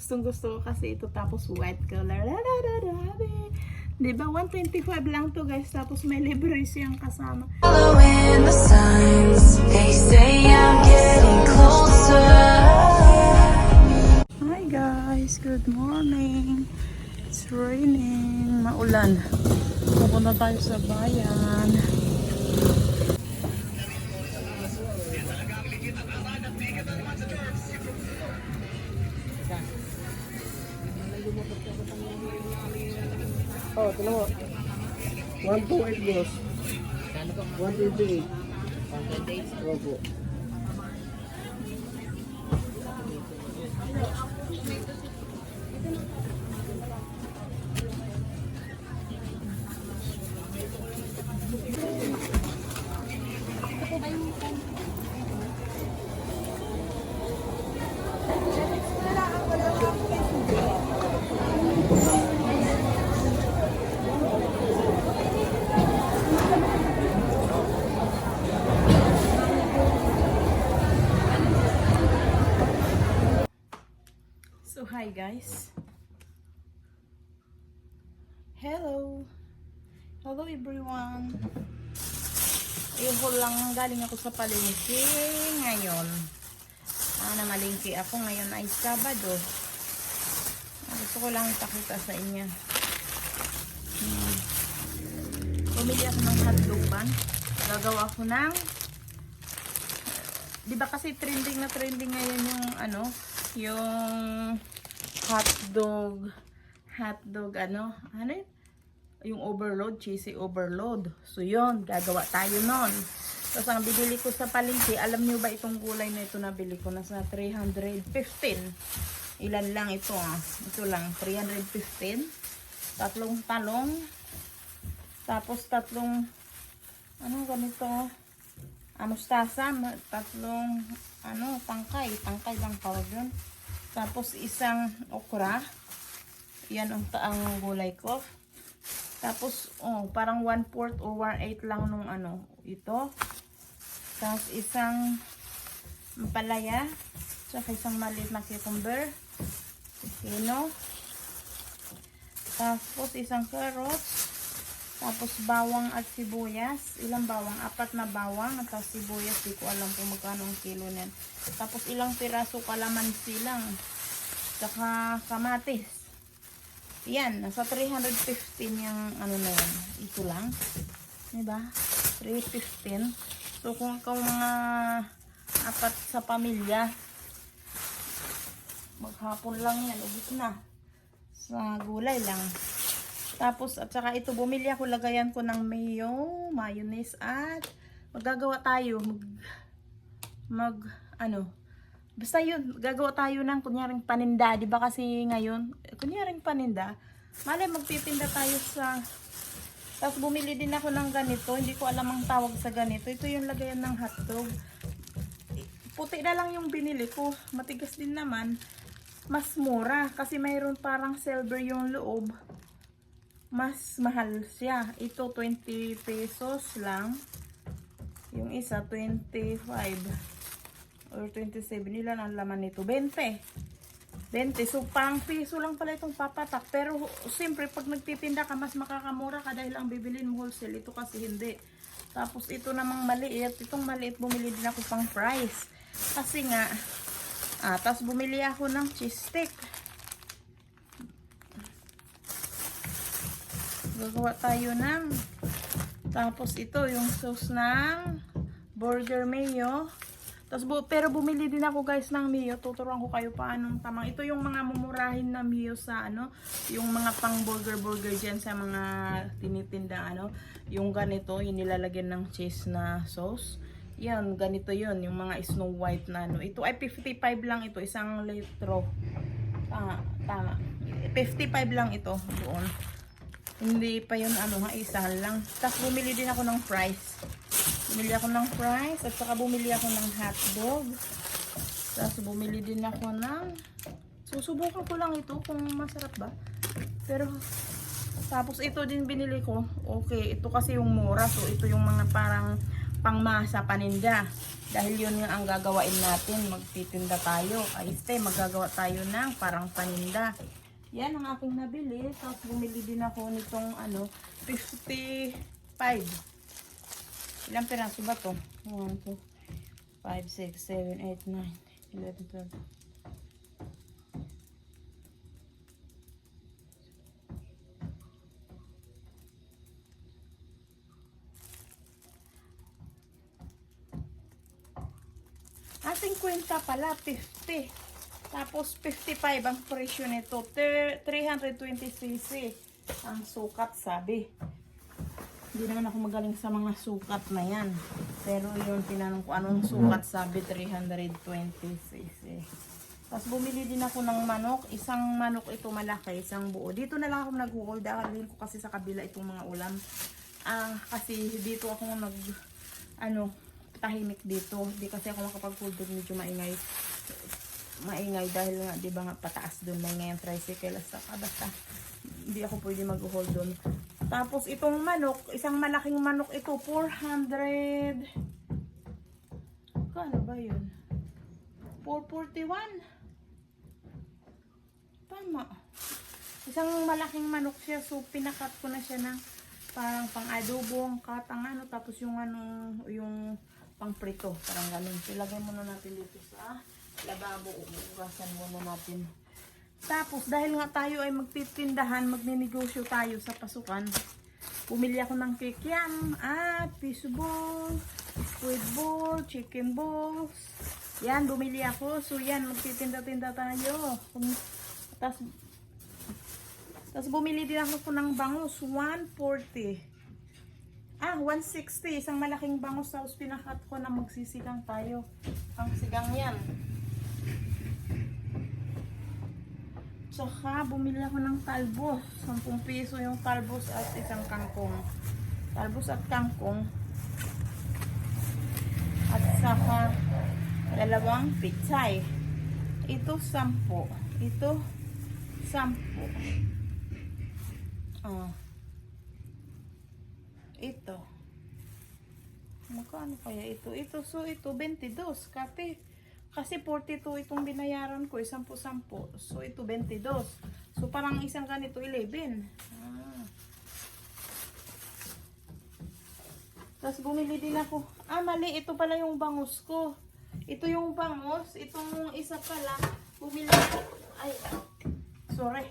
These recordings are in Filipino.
Gustong gusto ko kasi ito tapos white color. La. Diba? 125 lang to guys. Tapos may libre siyang kasama. Following the signs, they say I'm getting closer. Hi guys, good morning. It's raining. Maulan. Pupunta tayo sa bayan. Na mo. 128 boss. 128. 128? Opo. Hi guys. Hello. Hello everyone. Ayun lang galing ako sa palengke ngayon. Ah, namalingki ako ngayon ay Sabado. Gusto ko lang ipakita sa inyo. Hmm. Bumili ako ng hotdog bun. Gagawa ko ng Di ba kasi trending na trending ngayon yung ano, yung hotdog, hotdog ano, ano yun? Yung overload, cheesy overload. So yun, gagawa tayo nun. Tapos ang bibili ko sa palengke, alam niyo ba itong gulay na ito nabili ko? Nasa 315. Ilan lang ito ah. Ito lang, 315. Tatlong talong. Tapos tatlong, ano ganito ah mustasa, tatlong ano, tangkay, tangkay lang tawag yun. Tapos isang okra. Yan ang taang gulay ko. Tapos, oh, parang 1 4 or 1 8 lang nung ano, ito. Tapos isang palaya. Tsaka isang maliit na cucumber. Pino. Tapos isang carrots. Tapos bawang at sibuyas. Ilang bawang? Apat na bawang. At tapos sibuyas. Di ko alam kung magkano ang kilo niyan. Tapos ilang piraso kalamansi lang. Tsaka kamatis. Yan. Nasa 315 yung ano na yan. Ito lang. Diba? 315. So kung ikaw mga apat sa pamilya, maghapon lang yan. Ubus na. Sa gulay lang. Tapos, at saka ito, bumili ako, lagayan ko ng mayo, mayonnaise, at magagawa tayo, mag, mag, ano, basta yun, gagawa tayo ng, kunyaring paninda, di ba kasi ngayon, kunyaring paninda, malay magtitinda tayo sa, tapos bumili din ako ng ganito, hindi ko alam ang tawag sa ganito, ito yung lagayan ng hotdog, puti na lang yung binili ko, matigas din naman, mas mura, kasi mayroon parang silver yung loob, mas mahal siya. Ito 20 pesos lang. Yung isa 25 or 27 nila ang laman nito. 20. 20. So pang piso lang pala itong papatak. Pero siyempre pag nagtitinda ka mas makakamura ka dahil ang bibilin mo wholesale. Ito kasi hindi. Tapos ito namang maliit. Itong maliit bumili din ako pang price. Kasi nga ah, tapos bumili ako ng cheese stick. Gagawa tayo ng tapos ito yung sauce ng burger mayo. Tapos bu pero bumili din ako guys ng mayo. Tuturuan ko kayo paano tamang. Ito yung mga mumurahin na mayo sa ano yung mga pang burger burger dyan sa mga tinitinda ano yung ganito yung ng cheese na sauce. Yan ganito yon yung mga snow white na ano. Ito ay 55 lang ito isang litro. Tama tama. 55 lang ito doon hindi pa yun ano nga, isa lang. Tapos bumili din ako ng fries. Bumili ako ng fries at saka bumili ako ng hotdog. Tapos bumili din ako ng susubukan ko lang ito kung masarap ba. Pero tapos ito din binili ko. Okay, ito kasi yung mura. So ito yung mga parang pangmasa paninda. Dahil yun nga ang gagawain natin, magtitinda tayo. Ay, este, maggagawa tayo ng parang paninda. Yan ang aking nabili. Tapos bumili din ako nitong ano, 55. Ilang piraso ba to? 1, 2, 5, 6, 7, 8, 9, 11, 12. Ah, 50 pala, 50. Tapos 55 ang presyo nito. Ter- 320cc ang sukat sabi. Hindi naman ako magaling sa mga sukat na yan. Pero yun, tinanong ko anong sukat sabi 320cc. Tapos bumili din ako ng manok. Isang manok ito malaki, isang buo. Dito na lang ako nag-hold. Dahil ko kasi sa kabila itong mga ulam. Ah, kasi dito ako nag, ano, tahimik dito. Hindi kasi ako makapag-hold. Medyo maingay. Maingay dahil nga, di ba nga, pataas doon. May ngayon tricycle. Saka basta, hindi ako pwede mag-hold doon. Tapos itong manok, isang malaking manok ito, 400. Kano ba yun? 441. Tama. Isang malaking manok siya, so pinakat ko na siya ng parang pang adobo, ang katang ano, tapos yung ano, yung pang prito, parang ganun. Ilagay muna natin dito sa lababo, ugasan muna natin. Tapos, dahil nga tayo ay magtitindahan, magninegosyo tayo sa pasukan, bumili ako ng kikiam at fish ball, squid ball, chicken balls. Yan, bumili ako. So, yan, magtitinda-tinda tayo. Tapos, tapos bumili din ako po ng bangus, 140. Ah, 160. Isang malaking bangus. Tapos pinakat ko na magsisigang tayo. Ang sigang yan. Tsaka bumili ako ng talbos. 10 piso yung talbos at isang kangkong. Talbos at kangkong. At saka dalawang pitsay. Ito 10. Ito 10. Oh. Ito. Magkano kaya ito? Ito, so ito, 22. Kati, kasi 42 itong binayaran ko, 10-10. So, ito, 22. So, parang isang ganito, 11. Ah. Tapos, bumili din ako. Ah, mali. Ito pala yung bangus ko. Ito yung bangus. Itong isa pala, bumili ako. Ay, sorry.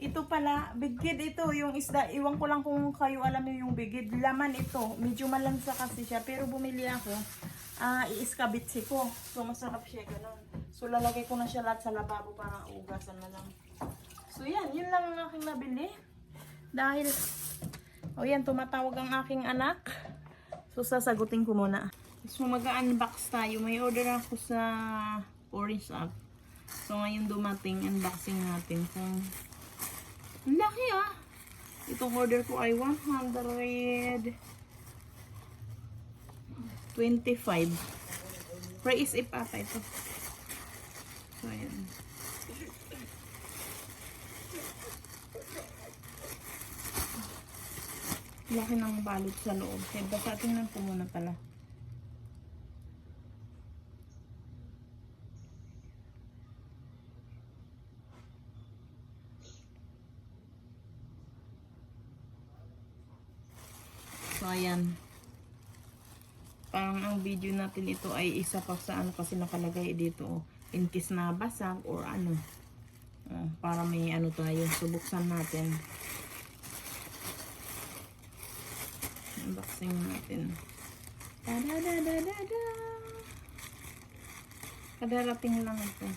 Ito pala, bigid ito, yung isda. Iwan ko lang kung kayo alam yung bigid. Laman ito, medyo malansa kasi siya. Pero bumili ako, ah, iiskabitsi ko. So, masarap siya ganun. So, lalagay ko na siya lahat sa lababo para ugasan na lang. So, yan. Yun lang ang aking nabili. Dahil, o oh, yan, tumatawag ang aking anak. So, sasagutin ko muna. So, mag-unbox tayo. May order ako sa Orange App. So, ngayon dumating, unboxing natin. So, ang laki ah. Itong order ko ay 100. 25. Pre-isip ito. So, ayan. Laki ng balot sa loob. Kaya basta tingnan po muna pala. So, ayan. Parang ang video natin ito ay isa pa sa ano kasi nakalagay dito. oh, In case na basag or ano. Oh, para may ano tayo. Subuksan natin. Unboxing natin. Da-da-da-da-da-da. Kadarating lang ito.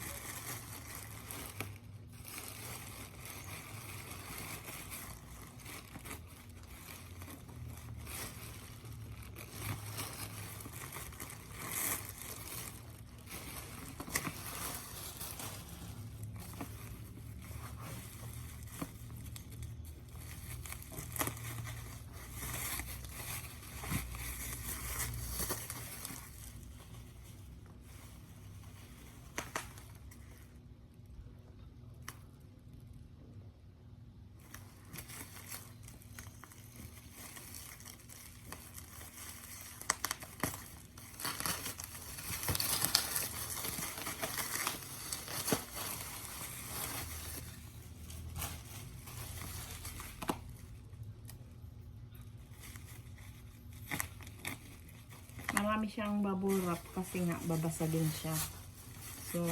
Marami siyang bubble wrap kasi nga babasa din siya. So,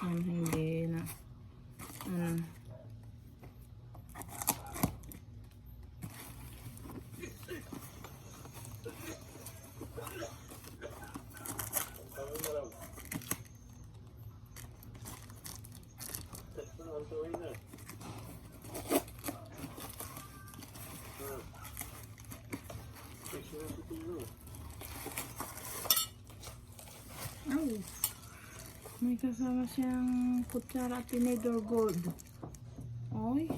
sana hindi na ano, Ay. May kasama siyang kutsara at tinidor gold. Oy.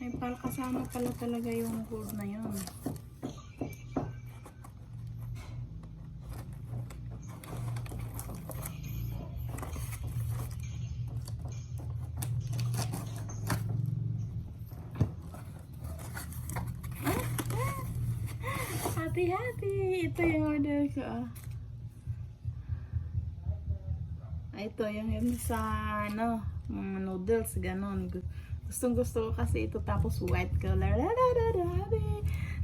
May pala kasama pala talaga yung gold na yun. Hati-hati. Ito yung order ko. Ito yung yun sa ano, mga noodles, ganon. Gu- Gustong gusto ko kasi ito tapos white color. La.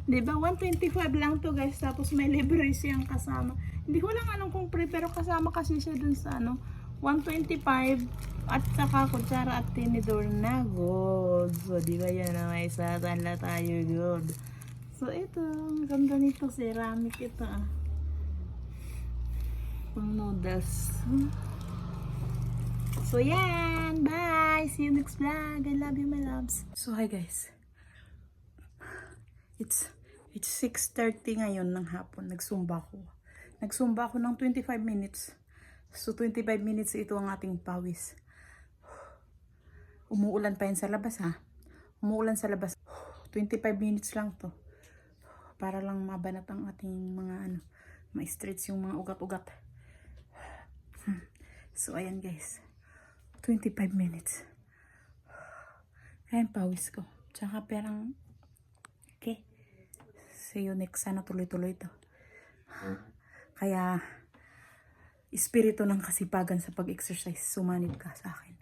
Diba? 125 lang to guys. Tapos may libre siyang kasama. Hindi ko lang alam kung free pero kasama kasi siya dun sa ano. 125 at saka kutsara at tinidor na gold. So, di ba yan na may satan na tayo gold. So, ito. Ang ganda nito. Ceramic ito ah. Pang noodles. Hmm. So, yan. Bye. See you next vlog. I love you, my loves. So, hi guys. It's it's 6.30 ngayon ng hapon. Nagsumba ko. Nagsumba ako ng 25 minutes. So, 25 minutes ito ang ating pawis. Umuulan pa yan sa labas, ha? Umuulan sa labas. 25 minutes lang to. Para lang mabanat ang ating mga ano, ma-stretch yung mga ugat-ugat. Hmm. So, ayan guys. 25 minutes. Ayan, pawis ko. Tsaka perang, okay. See you next. Sana tuloy-tuloy to. Kaya, espiritu ng kasipagan sa pag-exercise, sumanib ka sa akin.